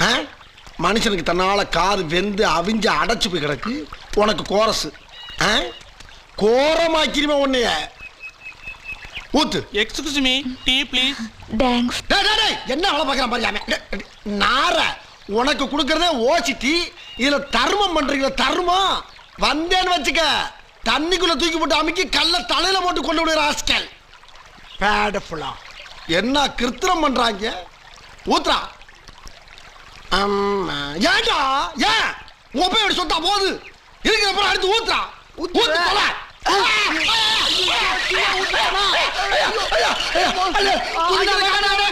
ஆ? மனுஷனுக்கு தன்னால காது வெந்து அவிஞ்சு அடைச்சு போய் கிடக்கு. உனக்கு கோரஸ் ஆ? கோரமாக்கிருமே உன்னைய. ஊத்து. Excuse me tea please thanks டேய், டேய், டேய், என்ன வேலை பார்க்கறான் பாரியாம நார. உனக்கு கொடுக்கறதே ஓசிட்டி இதுல தர்மம் பண்றீங்களா தர்மம் வந்தேன்னு வச்சுக்க தண்ணிக்குள்ள தூக்கி போட்டு அமுக்கி கல்ல தலையில போட்டு கொண்டு விடுற ஆஸ்கல் பேடஃபுல்லா என்ன கிருத்திரம் பண்றாங்க ஊத்துறா. ஏன்டா ஏன் உப்பை எப்படி சொத்தா போகுது இருக்கிறப்ப அடுத்து ஊத்துறா ஊத்து தொலை. தெரியாம ஊத்துட்டேனே